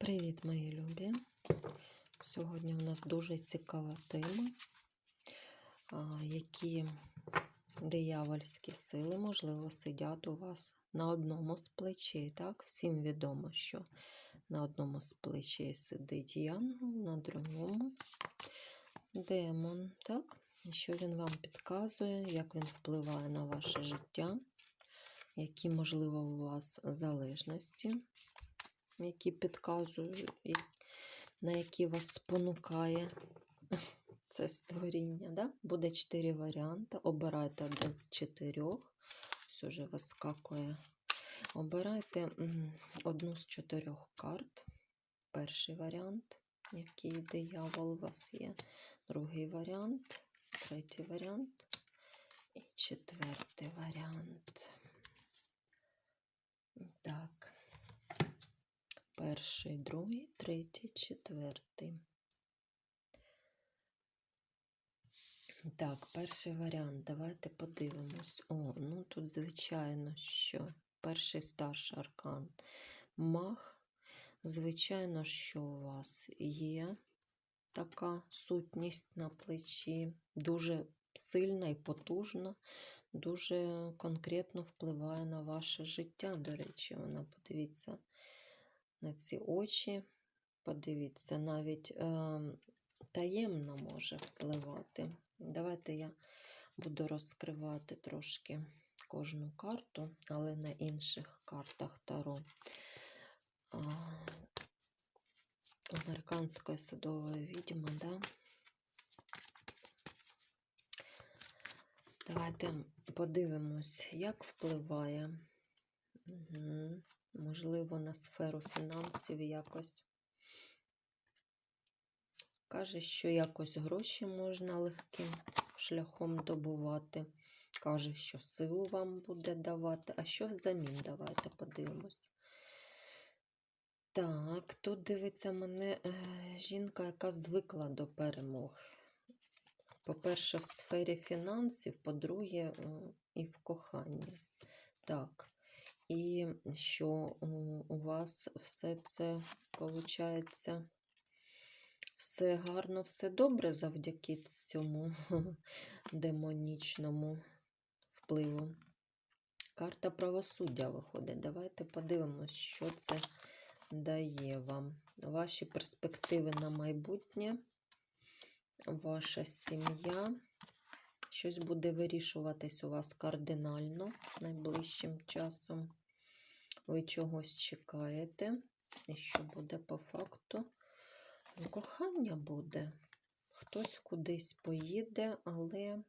Привіт, мої любі! Сьогодні у нас дуже цікава тема, які диявольські сили, можливо, сидять у вас на одному з плечей. Так? Всім відомо, що на одному з плечей сидить янгол, на другому демон. Так? Що він вам підказує, як він впливає на ваше життя, які, можливо, у вас залежності які підказують, на які вас спонукає це створіння. Да? Буде чотири варіанти. Обирайте один з чотирьох. Ось уже вискакує. Обирайте одну з чотирьох карт. Перший варіант, який диявол у вас є. Другий варіант, третій варіант і четвертий варіант. Так. Перший, другий, третій, четвертий. Так, перший варіант. Давайте подивимось. О, ну тут, звичайно, що перший старший аркан. Мах. Звичайно, що у вас є така сутність на плечі, дуже сильна і потужна, дуже конкретно впливає на ваше життя. До речі, вона, подивіться, на ці очі. Подивіться, навіть е, таємно може впливати. Давайте я буду розкривати трошки кожну карту, але на інших картах Таро. А, Американської садової відьми, да? Давайте подивимось, як впливає. Угу. Можливо, на сферу фінансів якось. Каже, що якось гроші можна легким шляхом добувати. Каже, що силу вам буде давати. А що взамін? Давайте подивимось. Так, тут дивиться мене е, жінка, яка звикла до перемог. По-перше, в сфері фінансів, по-друге, е, і в коханні. Так. І що у вас все це виходить, все гарно, все добре завдяки цьому демонічному впливу. Карта правосуддя виходить. Давайте подивимось, що це дає вам. Ваші перспективи на майбутнє, ваша сім'я. Щось буде вирішуватись у вас кардинально найближчим часом. Ви чогось чекаєте. І що буде по факту? Ну, кохання буде. Хтось кудись поїде, але,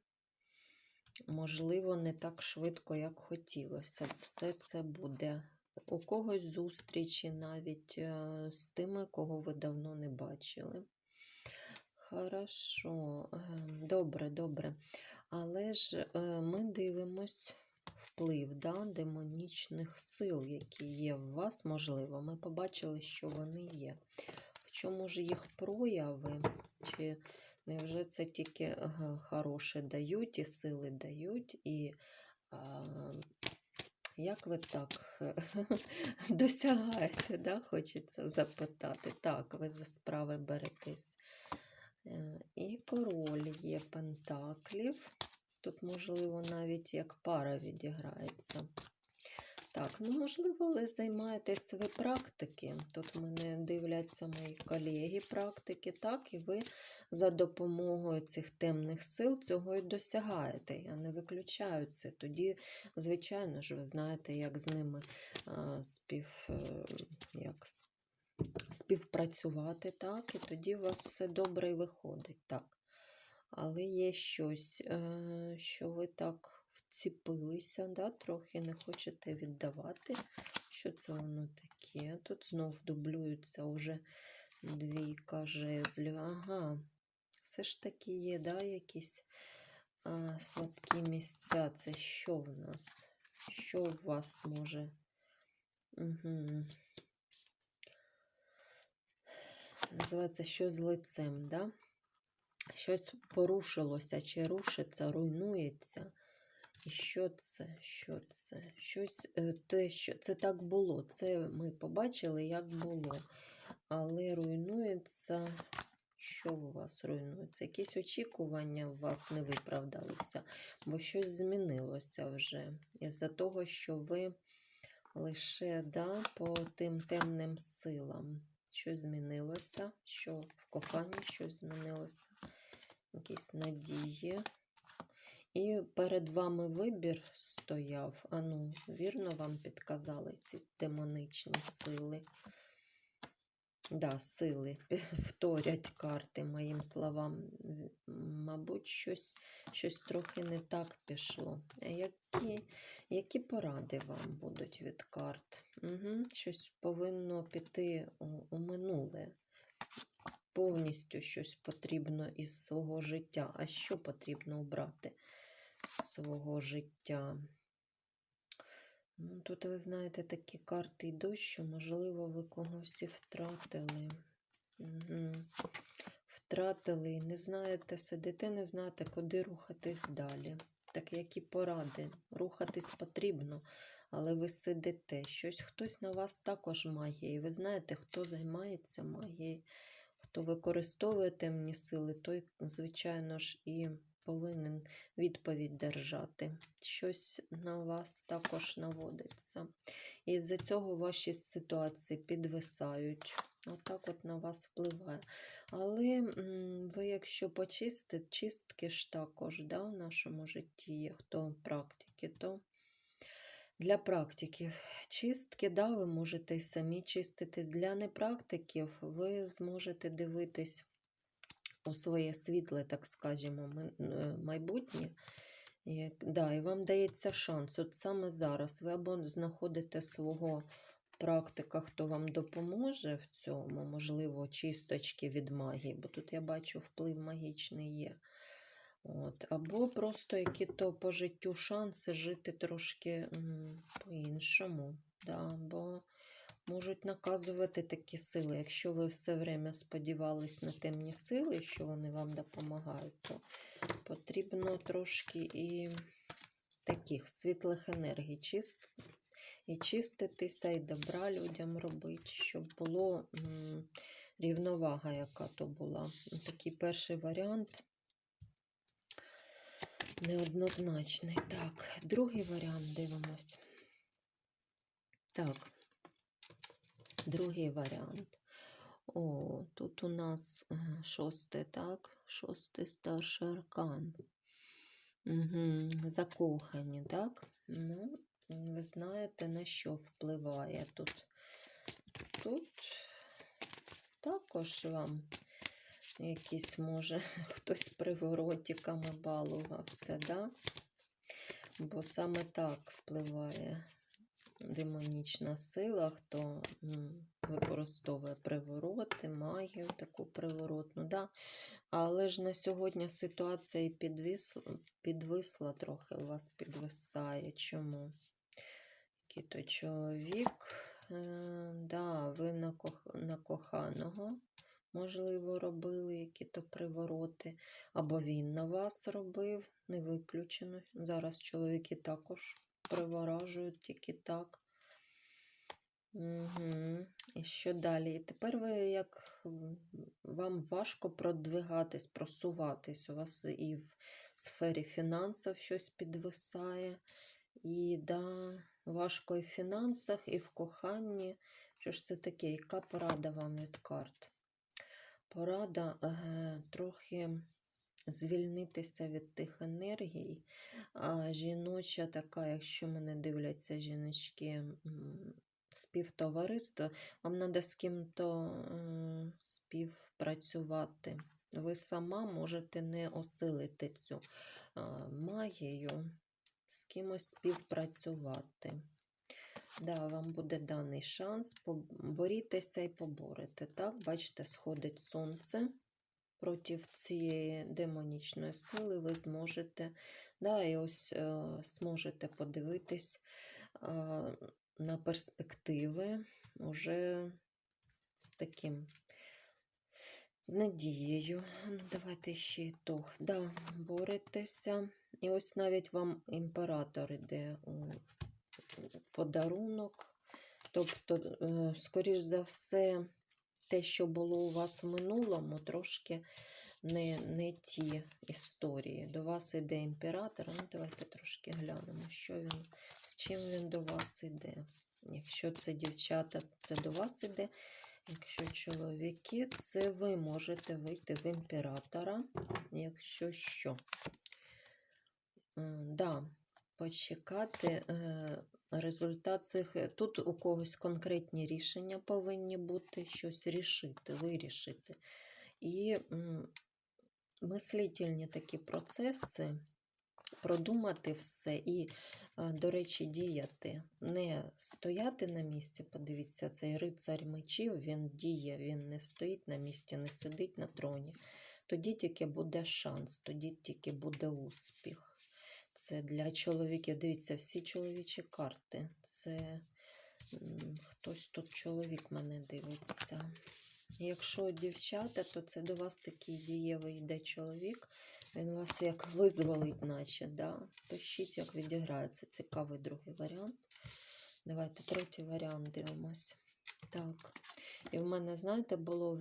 можливо, не так швидко, як хотілося. Все це буде. У когось зустрічі навіть е, з тими, кого ви давно не бачили. Хорошо, ем, добре, добре. Але ж е, ми дивимось вплив да, демонічних сил, які є в вас, можливо. Ми побачили, що вони є. В чому ж їх прояви? Чи невже це тільки е, хороше дають, і сили дають, і а, як ви так досягаєте? да? Хочеться запитати. Так, ви за справи беретесь. Е, і король є пентаклів. Тут, можливо, навіть як пара відіграється. Так, ну, можливо, ви займаєтесь ви практики. Тут мене дивляться мої колеги практики, так, і ви за допомогою цих темних сил цього і досягаєте. Я не виключаю це. Тоді, звичайно ж, ви знаєте, як з ними а, спів, е, як співпрацювати, так, і тоді у вас все добре і виходить. так. Але є щось, е, що ви так вціпилися, да, трохи не хочете віддавати. Що це воно таке? Тут знов дублюються вже двійка жезлів. Ага, все ж таки є, да, якісь а, слабкі місця. Це що в нас? Що в вас може? Угу. Називається що з лицем, да? Щось порушилося, чи рушиться, руйнується. І що це? Що це? Щось е, те, що це так було. Це ми побачили, як було. Але руйнується. Що у вас руйнується? Якісь очікування у вас не виправдалися, бо щось змінилося вже. Із-за того, що ви лише да, по тим темним силам. Щось змінилося, що в коханні щось змінилося, якісь надії. І перед вами вибір стояв. Ану, вірно вам підказали ці демоничні сили. Да, сили вторять карти моїм словам. Мабуть, щось, щось трохи не так пішло. Які, які поради вам будуть від карт? Угу. Щось повинно піти у, у минуле. Повністю щось потрібно із свого життя. А що потрібно обрати з свого життя? Ну, Тут, ви знаєте, такі карти йдуть, що, можливо, ви когось і втратили. Угу. Втратили і не знаєте, сидите, не знаєте, куди рухатись далі. Так які поради. Рухатись потрібно, але ви сидите. Щось хтось на вас також магією. Ви знаєте, хто займається магією, хто використовує темні сили, той, звичайно ж, і повинен відповідь держати. Щось на вас також наводиться. І з-за цього ваші ситуації підвисають. Отак от на вас впливає. Але ви, якщо почистите, чистки ж також да, в нашому житті є, хто практики, то для практиків чистки, да, ви можете й самі чиститись. Для непрактиків ви зможете дивитись у своє світле, так скажімо, е, майбутнє. Да, і вам дається шанс. От саме зараз ви або знаходите свого практика, хто вам допоможе в цьому, можливо, чисточки від магії, бо тут я бачу вплив магічний є. От. Або просто які-то по життю шанси жити трошки по-іншому. Да? Бо можуть наказувати такі сили. Якщо ви все время сподівались на темні сили, що вони вам допомагають, то потрібно трошки і таких світлих енергій чист, і чиститися, і добра людям робити, щоб було рівновага, яка то була. Такий перший варіант неоднозначний. Так, другий варіант дивимось. Так, другий варіант. О, тут у нас е, шостий, так? Шостий старший аркан. Угу. Закохані, так? Ну, ви знаєте, на що впливає тут. Тут також вам якийсь, може, хтось приворотиками балувався, да? Бо саме так впливає демонічна сила, хто використовує привороти, магію таку приворотну. Да? Але ж на сьогодні ситуація підвисла, підвисла трохи, вас підвисає. Чому? Який то чоловік, е, да, ви на, кох, на коханого, можливо, робили які-то привороти, або він на вас робив, не виключено. Зараз чоловіки також приворажують тільки так. Угу. І що далі? І тепер ви як вам важко продвигатись, просуватись. У вас і в сфері фінансів щось підвисає, і да, важко і в фінансах, і в коханні. Що ж це таке? Яка порада вам від карт? Порада е, трохи звільнитися від тих енергій. Жіноча така, якщо мене дивляться жіночки м, співтовариства, вам треба з ким-то е, співпрацювати. Ви сама можете не осилити цю е, магію, з кимось співпрацювати. Да, вам буде даний шанс, борітеся і поборете. Так, бачите, сходить сонце проти цієї демонічної сили, ви зможете, да, і ось е, зможете подивитись е, на перспективи уже з таким. З надією. Ну, давайте ще ітог. Да, боретеся, І ось навіть вам імператор іде у подарунок. Тобто, е, скоріш за все, те, що було у вас в минулому, трошки не, не ті історії. До вас іде імператор. Ну, давайте трошки глянемо, що він, з чим він до вас іде. Якщо це дівчата, це до вас іде. Якщо чоловіки, це ви можете вийти в імператора, якщо що. Да, почекати е, результат цих. е, Тут у когось конкретні рішення повинні бути, щось рішити, вирішити. І мислительні такі процеси, продумати все і, е, до речі, діяти. Не стояти на місці. Подивіться, цей рицарь мечів, він діє, він не стоїть на місці, не сидить на троні. Тоді тільки буде шанс, тоді тільки буде успіх. Це для чоловіків. Дивіться, всі чоловічі карти. Це хтось тут чоловік мене дивиться. Якщо дівчата, то це до вас такий дієвий йде чоловік. Він вас як визволить, наче. Да? Пишіть, як відіграється. Цікавий другий варіант. Давайте третій варіант дивимось. Так. І в мене, знаєте, було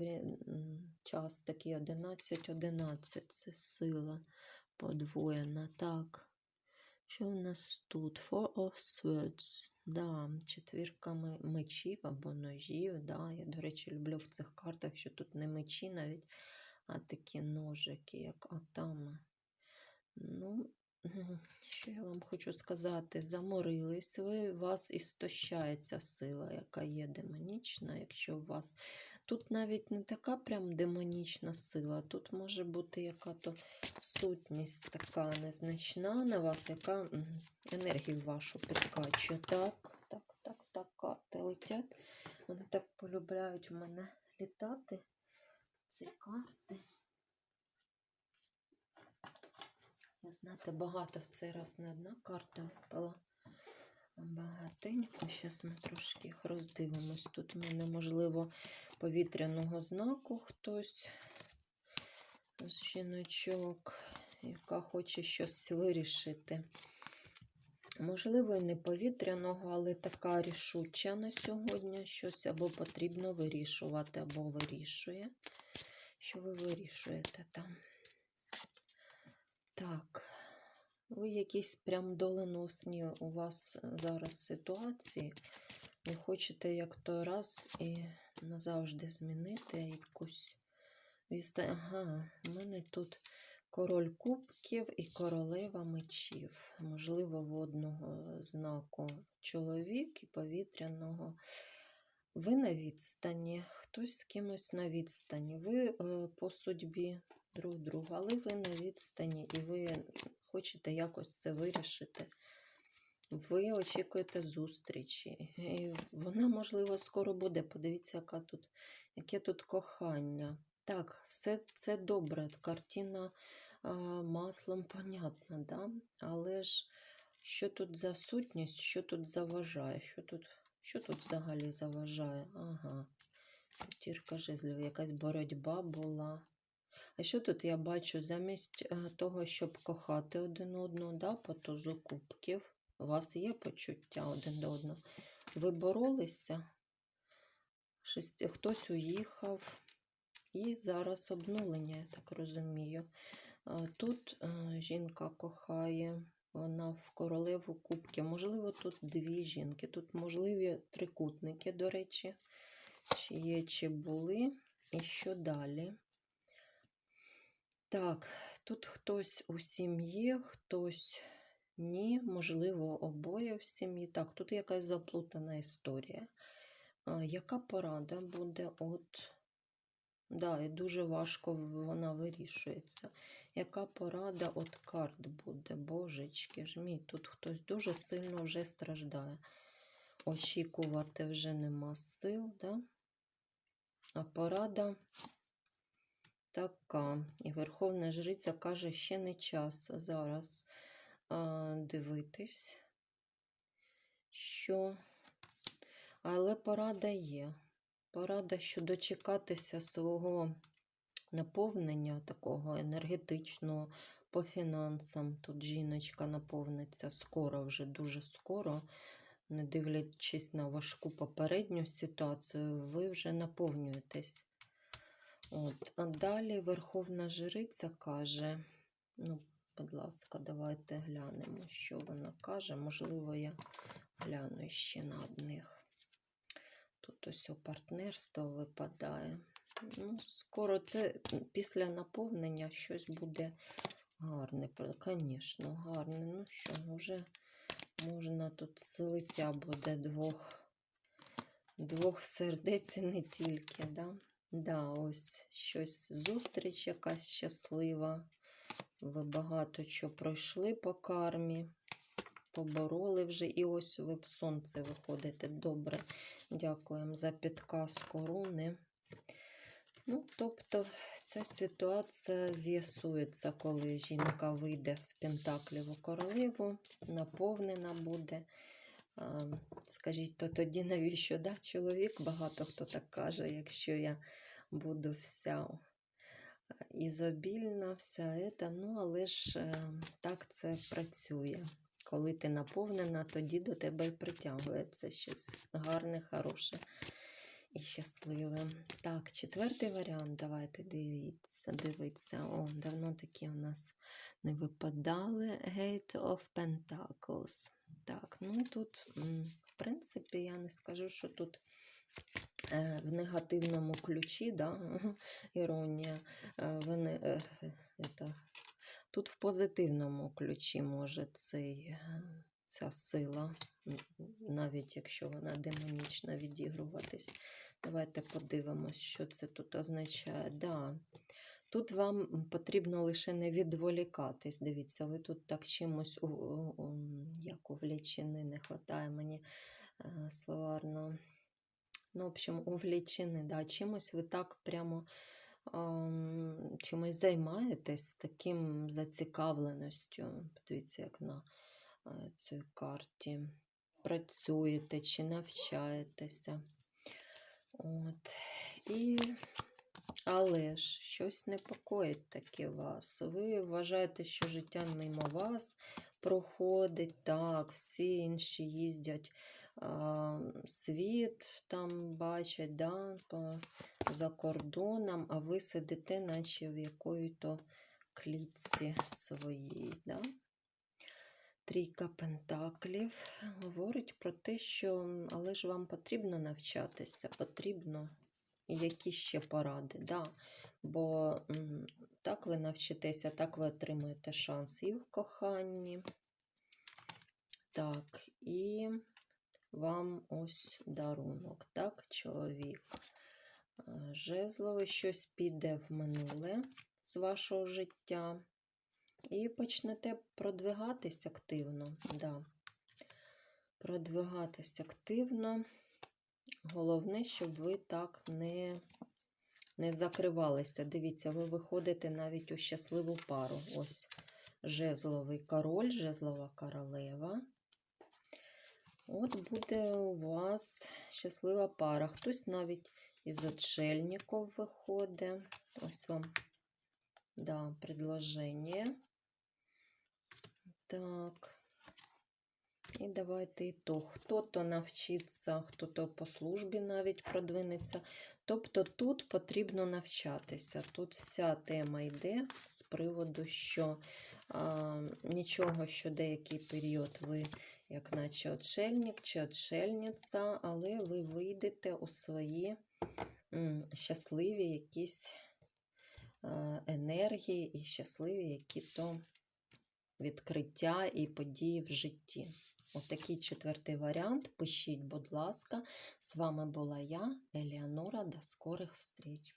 час такий 11-11. Це сила подвоєна. Так. Що в нас тут? Four of Swords. Да, четвірка мечів або ножів. Да. Я, до речі, люблю в цих картах, що тут не мечі навіть, а такі ножики, як атами. Ну, що я вам хочу сказати? Заморились ви, у вас істощається сила, яка є демонічна, якщо у вас. Тут навіть не така прям демонічна сила, тут може бути яка-то сутність така незначна на вас, яка енергію вашу підкачує. Так, так, так, так, карти летять. Вони так полюбляють в мене літати. Ці карти. Знаєте, багато в цей раз не одна карта випала. Багатенько. Зараз ми трошки їх роздивимось. Тут в мене, можливо, повітряного знаку хтось з жіночок, яка хоче щось вирішити. Можливо, і не повітряного, але така рішуча на сьогодні щось або потрібно вирішувати, або вирішує. Що ви вирішуєте там? Так, ви якісь прям доленосні у вас зараз ситуації. Ви хочете як той раз і назавжди змінити якусь. Ага, у мене тут король кубків і королева мечів. Можливо, водного знаку чоловік і повітряного. Ви на відстані, хтось з кимось на відстані. Ви е, по судьбі друг друга, але ви на відстані і ви хочете якось це вирішити. Ви очікуєте зустрічі. І вона, можливо, скоро буде. Подивіться, яка тут, яке тут кохання. Так, все це добре. Картина а, маслом понятна, да? але ж що тут за сутність, що тут заважає? Що тут, що тут взагалі заважає? Ага. Тірка жезлів, якась боротьба була. А що тут я бачу? Замість е, того, щоб кохати один одного, да, по тузу кубків, у вас є почуття один до одного. Ви боролися, хтось уїхав, і зараз обнулення, я так розумію. Тут е, жінка кохає, вона в королеву кубки. Можливо, тут дві жінки, тут можливі трикутники, до речі, чи є, чи були. І що далі? Так, тут хтось у сім'ї, хтось ні, можливо, обоє в сім'ї. Так, тут якась заплутана історія. Яка порада буде от. Да, і дуже важко вона вирішується. Яка порада от карт буде? Божечки ж мій, тут хтось дуже сильно вже страждає. Очікувати вже нема сил, да? А порада така. І Верховна Жриця каже, ще не час зараз а, дивитись, що. Але порада є. Порада, що дочекатися свого наповнення такого енергетичного по фінансам. Тут жіночка наповниться скоро, вже дуже скоро. Не дивлячись на важку попередню ситуацію, ви вже наповнюєтесь. От. А далі Верховна Жриця каже, ну, будь ласка, давайте глянемо, що вона каже. Можливо, я гляну ще на одних. Тут ось у партнерство випадає. Ну, скоро це після наповнення щось буде гарне. Звісно, гарне. Ну що, вже можна тут злиття буде двох, двох сердець і не тільки, да? Да, ось щось зустріч якась щаслива. Ви багато що пройшли по кармі, побороли вже, і ось ви в сонце виходите. Добре. Дякуємо за підказку руни. Ну, тобто, ця ситуація з'ясується, коли жінка вийде в Пентакліву королеву, наповнена буде. Скажіть, то тоді навіщо да? чоловік? Багато хто так каже, якщо я буду вся ізобільна, вся ета. Ну, але ж е, так це працює. Коли ти наповнена, тоді до тебе і притягується щось гарне, хороше і щасливе. Так, четвертий варіант. Давайте дивіться, дивіться. О, давно такі у нас не випадали. Gate of Pentacles. Так, ну тут, в принципі, я не скажу, що тут е, в негативному ключі, да, іронія. е, Вони, е, это, тут в позитивному ключі може цей, е, ця сила, навіть якщо вона демонічна, відігруватись. Давайте подивимось, що це тут означає. Да. Тут вам потрібно лише не відволікатись. Дивіться, ви тут так чимось у, у, як увлічені, не вистачає мені е, словарно. Ну, в общем, увлічені, да, чимось ви так прямо ем, чимось займаєтесь таким зацікавленістю. Подивіться, як на е, цій карті. Працюєте чи навчаєтеся. От. І... Але ж щось непокоїть таки вас. Ви вважаєте, що життя мимо вас проходить. Так, всі інші їздять а, світ, там бачать да, по, за кордоном, а ви сидите, наче в якої-то клітці своїй. Да? Трійка пентаклів говорить про те, що але ж вам потрібно навчатися, потрібно. Які ще поради, да. бо так ви навчитеся, так ви отримаєте шанс і в коханні. Так, і вам ось дарунок, так, чоловік. Е, Жезлове щось піде в минуле з вашого життя. І почнете продвигатись активно. Да. Продвигатись активно. Головне, щоб ви так не, не закривалися. Дивіться, ви виходите навіть у щасливу пару. Ось жезловий король, жезлова королева. От буде у вас щаслива пара. Хтось навіть із отшельників виходить. Ось вам да, предложення. Так. І давайте і то. Хто-то навчиться, хто-то по службі навіть продвинеться. Тобто тут потрібно навчатися. Тут вся тема йде з приводу, що а, нічого, що деякий період ви, як наче отшельник чи отшельниця, але ви вийдете у свої м, щасливі якісь енергії і щасливі які-то відкриття і події в житті. Отакий четвертий варіант. Пишіть, будь ласка. З вами була я, Еліанора. До скорих встреч.